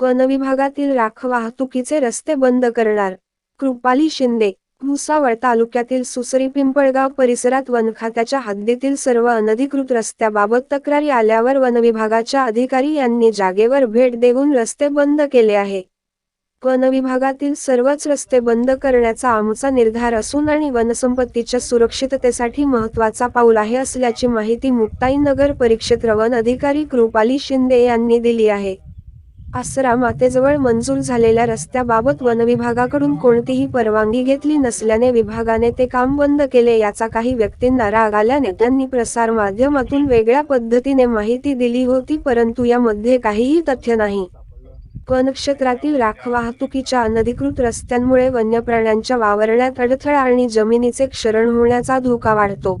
One विभागातील राख वाहतुकीचे रस्ते बंद करणार. कृपाली शिंदे भुसावळ तालुक्यातील सुसरी पिंपळगाव परिसरात वन खात्याच्या हद्दीतील सर्व अनधिकृत रस्त्याबाबत तक्रारी आल्यावर वन विभागाच्या अधिकारी यांनी जागेवर भेट देऊन रस्ते बंद केले आहे. वन विभागातील सर्वच रस्ते बंद करण्याचा आमचा निर्धार असून आणि वनसंपत्तीच्या सुरक्षिततेसाठी महत्त्वाचा पाऊल आहे असल्याची माहिती मुक्ताई नगर परिक्षेत्र वन अधिकारी कृपाली शिंदे यांनी दिली आहे. आसरा मातेजवळ मंजूर झालेल्या रस्त्याबाबत वनविभागाकडून कोणतीही परवानगी घेतली नसल्याने विभागाने ते काम बंद केले याचा काही व्यक्तींना राग आल्याने त्यांनी प्रसार माध्यमातून वेगळ्या पद्धतीने माहिती दिली होती परंतु यामध्ये काहीही तथ्य नाही. वनक्षेत्रातील राख वाहतुकीच्या अनधिकृत रस्त्यांमुळे वन्य प्राण्यांच्या वावरण्यात अडथळा आणि जमिनीचे क्षरण होण्याचा धोका वाढतो.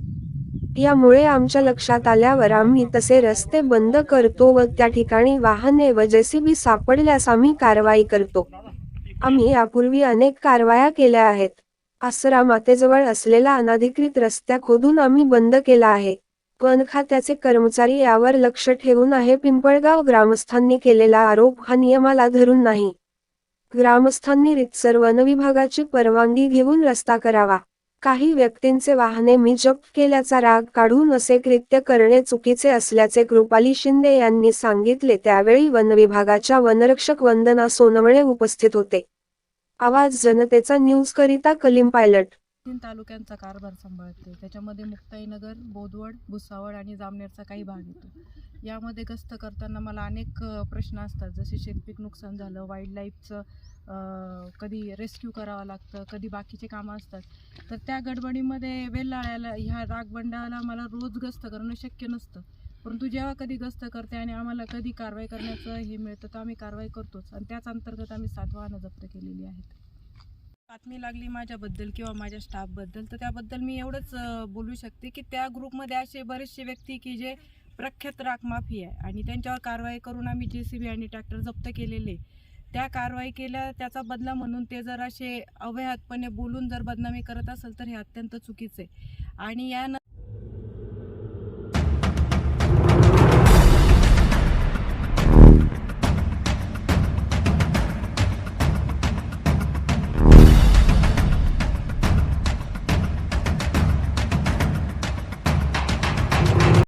यामुळे आमच्या लक्षात आल्यावर आम्ही तसे रस्ते बंद करतो व त्या ठिकाणी वाहने व जेसीबी सापडल्यास आम्ही कारवाई करतो. आम्ही यापूर्वी अनेक कारवाया केल्या आहेत. आसरा मातेजवळ असलेला अनाधिकृत रस्त्या खोदून आम्ही बंद केला आहे. वन खात्याचे कर्मचारी यावर लक्ष ठेवून आहे. पिंपळगाव ग्रामस्थांनी केलेला आरोप हा नियमाला धरून नाही. ग्रामस्थांनी रितसर वन विभागाची परवानगी घेऊन रस्ता करावा. काही व्यक्तींचे वाहने मी जप्त केल्याचा राग काढून असे कृत्य करणे चुकीचे असल्याचे कृपाली शिंदे यांनी सांगितले त्यावेळी वन विभागाच्या वनरक्षक वंदना सोनवणे उपस्थित होते. आवाज जनतेचा न्यूज करिता कलिम पायलट. तीन तालुक्यांचा कारभार सांभाळते. त्याच्यामध्ये मुक्ताईनगर बोदवड भुसावळ आणि जामनेरचा काही भाग येतो. यामध्ये गस्त करताना मला अनेक प्रश्न असतात. जसे शेतपीक नुकसान झालं वाईल्ड लाईफचं कधी रेस्क्यू करावं लागतं कधी बाकीचे कामं असतात. तर त्या गडबडीमध्ये वेल्लाळ्याला ह्या रागबंडाला मला रोज गस्त करणं शक्य नसतं. परंतु जेव्हा कधी गस्त करते आणि आम्हाला कधी कारवाई करण्याचं हे मिळतं तर आम्ही कारवाई करतोच. आणि त्याच अंतर्गत आम्ही सात वाहनं जप्त केलेली आहेत. बातमी लागली माझ्याबद्दल किंवा माझ्या स्टाफबद्दल तर त्याबद्दल मी एवढंच बोलू शकते की त्या ग्रुपमध्ये असे बरेचसे व्यक्ती की जे प्रख्यात राखमाफी आहे. आणि त्यांच्यावर कारवाई करून आम्ही जे सी बी आणि ट्रॅक्टर जप्त केलेले त्या कारवाई केल्या त्याचा बदला म्हणून ते जर असे अवैहातपणे बोलून जर बदनामी करत असेल तर हे अत्यंत चुकीचे आहे. आणि यानं